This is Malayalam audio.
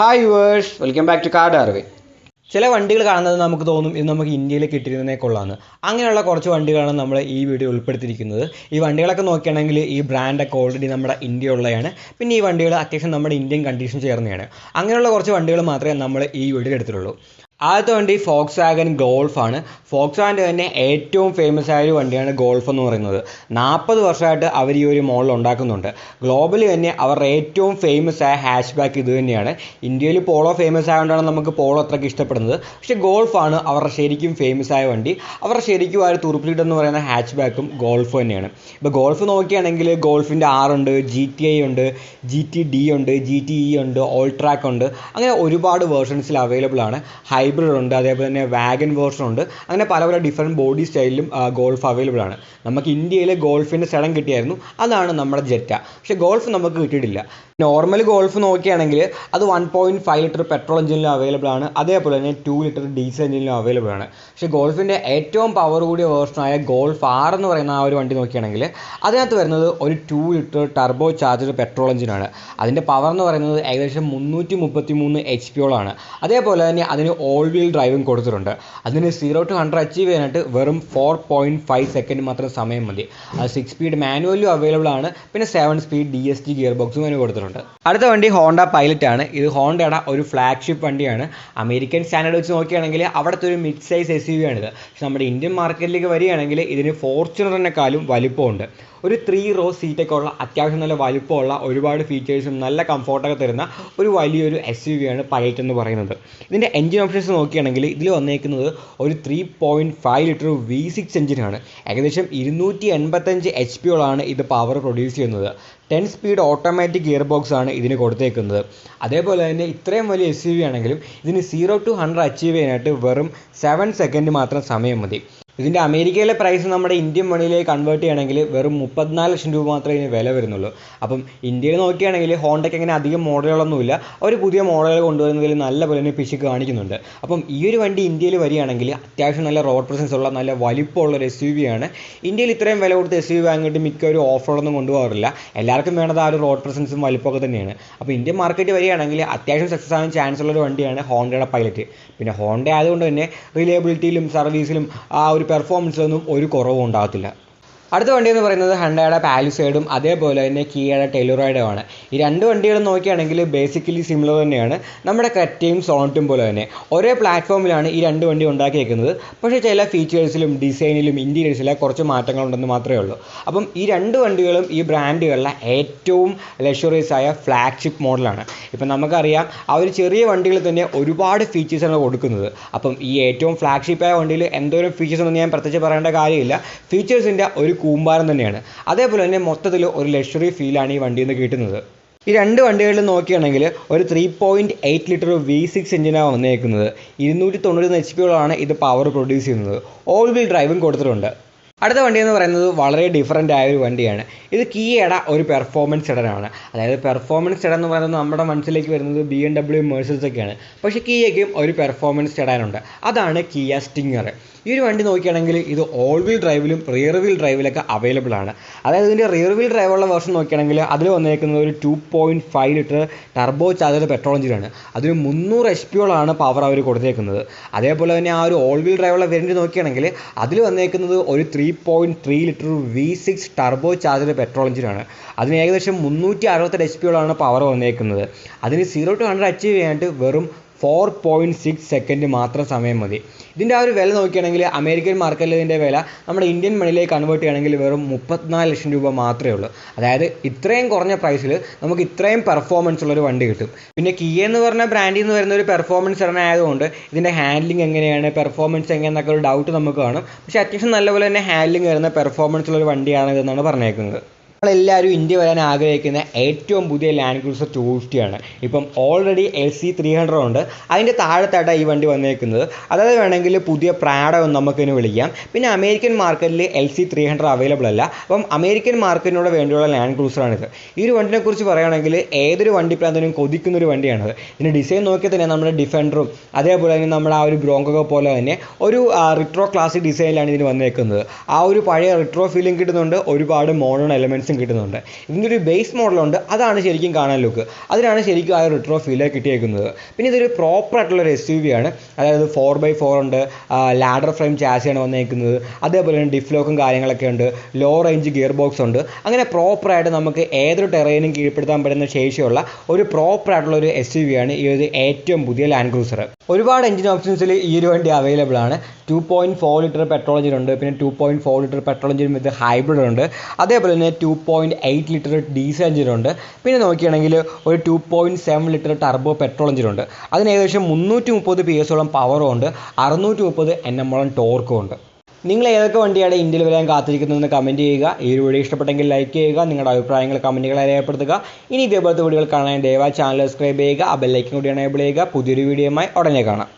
Hi viewers welcome back to card അറിവ് ചില വണ്ടികൾ കാണുന്നത് നമുക്ക് തോന്നും ഇത് നമുക്ക് ഇന്ത്യയിൽ കിട്ടിയിരുന്നേ കൊള്ളാമെന്ന് അങ്ങനെയുള്ള കുറച്ച് വണ്ടികളാണ് നമ്മൾ ഈ വീഡിയോ ഉൾപ്പെടുത്തിയിരിക്കുന്നത്. ഈ വണ്ടികളൊക്കെ നോക്കുകയാണെങ്കിൽ ഈ ബ്രാൻഡൊക്കെ ഓൾറെഡി നമ്മുടെ ഇന്ത്യയുള്ളതാണ് പിന്നെ ഈ വണ്ടികൾ അത്യാവശ്യം നമ്മുടെ ഇന്ത്യൻ കണ്ടീഷൻ ചേർന്നതാണ് അങ്ങനെയുള്ള കുറച്ച് വണ്ടികൾ മാത്രമേ നമ്മൾ ഈ വീഡിയോ എടുത്തിട്ടുള്ളൂ. ആദ്യത്തെ വണ്ടി ഫോക്സ് വാഗൻ ഗോൾഫാണ് ഫോക്സ് വാഗന്റെ തന്നെ ഏറ്റവും ഫേമസ് ആയ ഒരു വണ്ടിയാണ് ഗോൾഫ് എന്ന് പറയുന്നത്. നാൽപ്പത് വർഷമായിട്ട് അവർ ഈ ഒരു മോഡൽ ഉണ്ടാക്കുന്നുണ്ട്. ഗ്ലോബലി തന്നെ അവരുടെ ഏറ്റവും ഫേമസ് ആയ ഹാഷ് ബാക്ക് ഇത് തന്നെയാണ്. ഇന്ത്യയിൽ പോളോ ഫേമസ് ആയതുകൊണ്ടാണ് നമുക്ക് പോളോ അത്രയ്ക്ക് ഇഷ്ടപ്പെടുന്നത്. പക്ഷേ ഗോൾഫാണ് അവരുടെ ശരിക്കും ഫേമസ് ആയ വണ്ടി. അവരുടെ ശരിക്കും ആ ഒരു തുറുപ്പിലിട്ട് എന്ന് പറയുന്ന ഹാച്ച് ബാക്കും ഗോൾഫ് തന്നെയാണ്. ഇപ്പോൾ ഗോൾഫ് നോക്കുകയാണെങ്കിൽ ഗോൾഫിന്റെ ആറുണ്ട് ജി ടി ഐ ഉണ്ട് ജി ടി ഡി ഉണ്ട് ജി ടി ഇ ഉണ്ട് ഓൾട്രാക്ക് ഉണ്ട്. അങ്ങനെ ഒരുപാട് വേർഷൻസിൽ അവൈലബിൾ ആണ്. ഹൈബ്രിഡ് ഉണ്ട് അതേപോലെ തന്നെ വാഗൻ ഉണ്ട് അങ്ങനെ പല പല ഡിഫറെന്റ് ബോഡി സ്റ്റൈലിലും ഗോൾഫ് അവൈലബിൾ ആണ്. നമുക്ക് ഇന്ത്യയിലെ ഗോൾഫിന്റെ സ്ഥലം കിട്ടിയായിരുന്നു. അതാണ് നമ്മുടെ ജെറ്റ. പക്ഷേ ഗോൾഫ് നമുക്ക് കിട്ടിയിട്ടില്ല. നോർമൽ ഗോൾഫ് നോക്കുകയാണെങ്കിൽ അത് one point five litre petrol എഞ്ചിനിലും available ആണ്. അതേപോലെ തന്നെ ടു ലിറ്റർ ഡീസൽ എഞ്ചിനിലും അവൈലബിൾ ആണ്. പക്ഷേ ഗോൾഫിന്റെ ഏറ്റവും പവർ കൂടിയ വേർഷനായ ഗോൾഫ് ആർ എന്ന് പറയുന്ന ആ ഒരു വണ്ടി നോക്കുകയാണെങ്കിൽ അതിനകത്ത് വരുന്നത് ഒരു two litre turbo charger petrol എഞ്ചിനാണ് അതിന്റെ പവർ എന്ന് പറയുന്നത് ഏകദേശം മുന്നൂറ്റി മുപ്പത്തി മൂന്ന് എച്ച് പിയോളാണ് അതേപോലെ തന്നെ അതിന് ഓൾ വീൽ ഡ്രൈവും കൊടുത്തിട്ടുണ്ട്. അതിന് സീറോ ടു ഹൺഡ്രഡ് അച്ചീവ് ചെയ്യാനായിട്ട് വെറും ഫോർ പോയിന്റ് ഫൈവ് സെക്കൻഡ് മാത്രം സമയം മതി. അത് സിക്സ് സ്പീഡ് മാനുവലും അവൈലബിൾ ആണ്. പിന്നെ seven speed D S G gear ബോക്സും അതിന് കൊടുത്തിട്ടുണ്ട്. അടുത്ത വണ്ടി ഹോണ്ട പൈലറ്റ് ആണ്. ഇത് ഹോണ്ടയുടെ ഒരു ഫ്ലാഗ്ഷിപ്പ് വണ്ടിയാണ്. അമേരിക്കൻ സ്റ്റാൻഡേർഡ് വെച്ച് നോക്കുകയാണെങ്കിൽ അവിടുത്തെ ഒരു mid size S U V ആണിത്. പക്ഷെ നമ്മുടെ ഇന്ത്യൻ മാർക്കറ്റിലേക്ക് വരികയാണെങ്കിൽ ഇതിന് ഫോർച്യൂണറിനെക്കാളും വലിപ്പമുണ്ട്. ഒരു ത്രീ റോ സീറ്റൊക്കെ ഉള്ള അത്യാവശ്യം നല്ല വലുപ്പമുള്ള ഒരുപാട് ഫീച്ചേഴ്സും നല്ല കംഫോർട്ടൊക്കെ തരുന്ന ഒരു വലിയൊരു എസ് യു വി ആണ് പൈലറ്റ് എന്ന് പറയുന്നത്. ഇതിന്റെ എഞ്ചിൻ ഓപ്ഷൻസ് നോക്കുകയാണെങ്കിൽ ഇതിൽ വന്നേക്കുന്നത് ഒരു three point five litre V six എഞ്ചിനാണ് ഏകദേശം ഇരുന്നൂറ്റി എൺപത്തഞ്ച് എച്ച് പിയോളാണ് ഇത് പവർ പ്രൊഡ്യൂസ് ചെയ്യുന്നത്. Ten speed automatic gear box ആണ് ഇതിന് കൊടുത്തേക്കുന്നത്. അതേപോലെ തന്നെ ഇത്രയും വലിയ എസ് യു വി ആണെങ്കിലും ഇതിന് സീറോ ടു ഹൺഡ്രഡ് അച്ചീവ് ചെയ്യാനായിട്ട് വെറും സെവൻ സെക്കൻഡ് മാത്രം സമയം മതി. ഇതിന്റെ അമേരിക്കയിലെ പ്രൈസ് നമ്മുടെ ഇന്ത്യൻ മണിയിലേക്ക് കൺവേർട്ട് ചെയ്യണമെങ്കിൽ വെറും മുപ്പത്തിനാല് ലക്ഷം രൂപ മാത്രമേ ഇതിന് വില വരുന്നുള്ളൂ. അപ്പം ഇന്ത്യയിൽ നോക്കുകയാണെങ്കിൽ ഹോണ്ടയ്ക്ക് അങ്ങനെ അധികം മോഡലുകളൊന്നുമില്ല അവർ പുതിയ മോഡലുകൾ കൊണ്ടുവരുന്നതിൽ നല്ല പോലെ തന്നെ പിശുക്ക് കാണിക്കുന്നുണ്ട്. അപ്പം ഈ ഒരു വണ്ടി ഇന്ത്യയിൽ വരികയാണെങ്കിൽ അത്യാവശ്യം നല്ല റോഡ് പ്രസൻസ് ഉള്ള നല്ല വലിപ്പമുള്ള ഒരു എസ് യു വി ആണ്. ഇന്ത്യയിൽ ഇത്രയും വില കൊടുത്ത് എസ് യു വി വാങ്ങിയിട്ട് മിക്ക ഒരു ഓഫ് റോഡൊന്നും കൊണ്ടുപോകാറില്ല. എല്ലാവർക്കും വേണ്ടത് ആ ഒരു റോഡ് പ്രസൻസും വലിപ്പമൊക്കെ തന്നെയാണ്. അപ്പോൾ ഇന്ത്യൻ മാർക്കറ്റ് വരികയാണെങ്കിൽ അത്യാവശ്യം സക്സസ് ആവാൻ ചാൻസ് ഉള്ള ഒരു വണ്ടിയാണ് ഹോണ്ടയുടെ പൈലറ്റ് പിന്നെ ഹോണ്ട ആയതുകൊണ്ട് തന്നെ റിലയബിലിറ്റിയിലും സർവീസിലും ആ ഒരു പെർഫോമൻസിലൊന്നും ഒരു കുറവും ഉണ്ടാകത്തില്ല. അടുത്ത വണ്ടി എന്ന് പറയുന്നത് ഹണ്ടയുടെ പാലിസൈഡും അതേപോലെ തന്നെ കിയയുടെ ടെലുറോയിഡും ആണ്. ഈ രണ്ട് വണ്ടികളും നോക്കുകയാണെങ്കിൽ ബേസിക്കലി സിമിലർ തന്നെയാണ്. നമ്മുടെ കറ്റയും സോണറ്റും പോലെ തന്നെ. ഒരേ പ്ലാറ്റ്ഫോമിലാണ് ഈ രണ്ട് വണ്ടി ഉണ്ടാക്കിയേക്കുന്നത്. പക്ഷേ ചില ഫീച്ചേഴ്സിലും ഡിസൈനിലും ഇന്റീരിയേഴ്സിലെ കുറച്ച് മാറ്റങ്ങളുണ്ടെന്ന് മാത്രമേ ഉള്ളൂ. അപ്പം ഈ രണ്ട് വണ്ടികളും ഈ ബ്രാൻഡുകളിലെ ഏറ്റവും ലക്ഷറീസ് ആയ ഫ്ലാഗ്ഷിപ്പ് മോഡലാണ് ഇപ്പം നമുക്കറിയാം ആ ഒരു ചെറിയ വണ്ടികളിൽ തന്നെ ഒരുപാട് ഫീച്ചേഴ്സാണ് കൊടുക്കുന്നത്. അപ്പം ഈ ഏറ്റവും ഫ്ലാഗ്ഷിപ്പായ വണ്ടിയിൽ എന്തോരം ഫീച്ചേഴ്സ് ഒന്നും ഞാൻ പ്രത്യേകിച്ച് പറയേണ്ട കാര്യമില്ല. ഫീച്ചേഴ്സിന്റെ ഒരു കൂമ്പാരം തന്നെയാണ്. അതേപോലെ തന്നെ മൊത്തത്തിൽ ഒരു ലക്ഷറി ഫീലാണ് ഈ വണ്ടിയിൽ നിന്ന് കിട്ടുന്നത്. ഈ രണ്ട് വണ്ടികളിൽ നോക്കുകയാണെങ്കിൽ ഒരു three point eight litre V six എഞ്ചിനാണ് വന്നേക്കുന്നത്. ഇരുന്നൂറ്റി തൊണ്ണൂറ്റി എച്ച് പികളാണ് ഇത് പവർ പ്രൊഡ്യൂസ് ചെയ്യുന്നത്. ഓൾ വീൽ ഡ്രൈവും കൊടുത്തിട്ടുണ്ട്. അടുത്ത വണ്ടി എന്ന് പറയുന്നത് വളരെ ഡിഫറന്റ് ആയ ഒരു വണ്ടിയാണ്. ഇത് കിയയുടെ ഒരു പെർഫോമൻസ് ഇടനാണ് അതായത് പെർഫോമൻസ് ഇടം എന്ന് പറയുന്നത് നമ്മുടെ മനസ്സിലേക്ക് വരുന്നത് ബി എം ഡബ്ല്യു മേഴ്സസ് ഒക്കെയാണ്. പക്ഷേ കിയയ്ക്കും ഒരു പെർഫോമൻസ് ഇടാനുണ്ട് അതാണ് കിയ സ്റ്റിങ്ങർ ഈ ഒരു വണ്ടി നോക്കുകയാണെങ്കിൽ ഇത് ഓൾ വീൽ ഡ്രൈവിലും റിയർ വീൽ ഡ്രൈവിലൊക്കെ അവൈലബിൾ ആണ്. അതായത് ഇതിന്റെ റിയർ വീൽ ഡ്രൈവുള്ള വേർഷൻ നോക്കുകയാണെങ്കിൽ അതിൽ വന്നേക്കുന്നത് ഒരു two point five litre turbo charger petrol എഞ്ചിനാണ് അതിന് മുന്നൂറ് എച്ച് പിയോളാണ് പവർ അവർ കൊടുത്തേക്കുന്നത്. അതേപോലെ തന്നെ ആ ഒരു ഓൾ വീൽ ഡ്രൈവുള്ള വേരിയന്റ് നോക്കുകയാണെങ്കിൽ അതിൽ വന്നേക്കുന്നത് ഒരു three point three litre V six turbo charger petrol എഞ്ചിനാണ് അതിന് ഏകദേശം മുന്നൂറ്റി അറുപത്തെട്ട് എച്ച് പിയോളാണ് പവർ വന്നേക്കുന്നത്. അതിന് സീറോ ടു ഹൺഡ്രഡ് അച്ചീവ് ചെയ്യാനായിട്ട് വെറും ഫോർ പോയിന്റ് സിക്സ് സെക്കൻഡ് മാത്രം സമയം മതി. ഇതിന്റെ ആ ഒരു വില നോക്കുകയാണെങ്കിൽ അമേരിക്കൻ മാർക്കറ്റിൽ ഇതിന്റെ വില നമ്മുടെ ഇന്ത്യൻ മണിയിലേക്ക് കൺവേർട്ട് ചെയ്യുകയാണെങ്കിൽ വെറും മുപ്പത്തിനാല് ലക്ഷം രൂപ മാത്രമേ ഉള്ളൂ. അതായത് ഇത്രയും കുറഞ്ഞ പ്രൈസിൽ നമുക്ക് ഇത്രയും പെർഫോമൻസ് ഉള്ളൊരു വണ്ടി കിട്ടും. പിന്നെ കിയ എന്ന് പറഞ്ഞ ബ്രാൻഡിൽ നിന്ന് വരുന്ന ഒരു പെർഫോമൻസ് ഇടന ആയതുകൊണ്ട് ഇതിന്റെ ഹാൻഡ്ലിംഗ് എങ്ങനെയാണ് പെർഫോമൻസ് എങ്ങനെയെന്നൊക്കെ ഒരു ഡൗട്ട് നമുക്ക് കാണും. പക്ഷേ അത്യാവശ്യം നല്ലപോലെ തന്നെ ഹാൻഡ്ലിംഗ് വരുന്ന പെർഫോമൻസ് ഉള്ളൊരു വണ്ടിയാണ് ഇതെന്നാണ് പറഞ്ഞേക്കുന്നത്. നമ്മളെല്ലാവരും ഇന്ത്യ വരാൻ ആഗ്രഹിക്കുന്ന ഏറ്റവും പുതിയ ലാൻഡ് ക്രൂസർ ടു ഫിഫ്റ്റിയാണ് ഇപ്പം already L C three hundred ഉണ്ട്. അതിന്റെ താഴത്തായിട്ടാണ് ഈ വണ്ടി വന്നേക്കുന്നത്. അതായത് വേണമെങ്കിൽ പുതിയ പ്രാഡ എന്ന് നമുക്കിതിന് വിളിക്കാം. പിന്നെ അമേരിക്കൻ മാർക്കറ്റിൽ L C three hundred available അല്ല. അപ്പം അമേരിക്കൻ മാർക്കറ്റിനോട് വേണ്ടിയുള്ള ലാൻഡ് ക്രൂസറാണിത് ഈ ഒരു വണ്ടിനെക്കുറിച്ച് പറയുകയാണെങ്കിൽ ഏതൊരു വണ്ടി പ്രാന്തനും കൊതിക്കുന്ന ഒരു വണ്ടിയാണത്. ഇതിന്റെ ഡിസൈൻ നോക്കിയാൽ തന്നെ നമ്മുടെ ഡിഫൻഡറും അതേപോലെ തന്നെ നമ്മുടെ ആ ഒരു ബ്രോങ്കോ പോലെ തന്നെ ഒരു റിട്രോ ക്ലാസിക് ഡിസൈനിലാണ് ഇതിന് വന്നേക്കുന്നത്. ആ ഒരു പഴയ റിട്രോ ഫീലിംഗ് കിട്ടുന്നുണ്ട്. ഒരുപാട് മോഡേൺ എലമെന്റ്സ് ഫീച്ചേഴ്സും കിട്ടുന്നുണ്ട്. ഇതിന്റെ ഒരു ബേസ് മോഡലുണ്ട് അതാണ് ശരിക്കും കാണാൻ ലുക്ക് അതിനാണ് ശരിക്കും ആ റിട്രോ ഫീൽ കിട്ടിയേക്കുന്നത്. പിന്നെ ഇതൊരു പ്രോപ്പർ ആയിട്ടുള്ള ഒരു എസ് യു വി ആണ്. അതായത് ഫോർ ബൈ ഫോർ ഉണ്ട്. ലാഡർ ഫ്രെയിം ചാസിയാണ് വന്നേക്കുന്നത്. അതേപോലെ തന്നെ ഡിഫ്ലോക്കും കാര്യങ്ങളൊക്കെ ഉണ്ട്. ലോ റേഞ്ച് ഗിയർ ബോക്സ് ഉണ്ട്. അങ്ങനെ പ്രോപ്പറായിട്ട് നമുക്ക് ഏതൊരു ടെറൈനും കീഴ്പ്പെടുത്താൻ പറ്റുന്ന ശേഷിയുള്ള ഒരു പ്രോപ്പർ ആയിട്ടുള്ള ഒരു എസ് യു വി ആണ് ഈ ഒരു ഏറ്റവും പുതിയ ലാൻഡ് ക്രൂസർ ഒരുപാട് എഞ്ചിൻ ഓപ്ഷൻസിൽ ഈ ഒരു വണ്ടി അവൈലബിൾ ആണ്. Two point four litre petrol engine ഉണ്ട്. പിന്നെ two point four litre petrol engine with hybrid ഉണ്ട്. അതേപോലെ തന്നെ two point eight litre diesel എഞ്ചിനുണ്ട് പിന്നെ നോക്കുകയാണെങ്കിൽ ഒരു two point seven litre turbo petrol എഞ്ചിനുണ്ട് അതിന് ഏകദേശം മുന്നൂറ്റി മുപ്പത് പി എസോളം പവറും ഉണ്ട്. അറുന്നൂറ്റി മുപ്പത് എൻ എമ്മോളം ടോർക്കും ഉണ്ട്. നിങ്ങൾ ഏതൊക്കെ വണ്ടിയാണ് ഇന്ത്യയിൽ വരാൻ കാത്തിരിക്കുന്നതെന്ന് കമന്റ് ചെയ്യുക. ഈ ഒരു വീഡിയോ ഇഷ്ടപ്പെട്ടെങ്കിൽ ലൈക്ക് ചെയ്യുക. നിങ്ങളുടെ അഭിപ്രായങ്ങൾ കമന്റുകളെ രേഖപ്പെടുത്തുക ഇനി ഇതേപോലത്തെ വീഡിയോകൾ കാണാൻ ദയവായി ചാനൽ സബ്സ്ക്രൈബ് ചെയ്യുക. ആ ബെല്ലൈക്കൻ കൂടി എനേബിൾ ചെയ്യുക. പുതിയൊരു വീഡിയോയുമായി ഉടനെ കാണാം.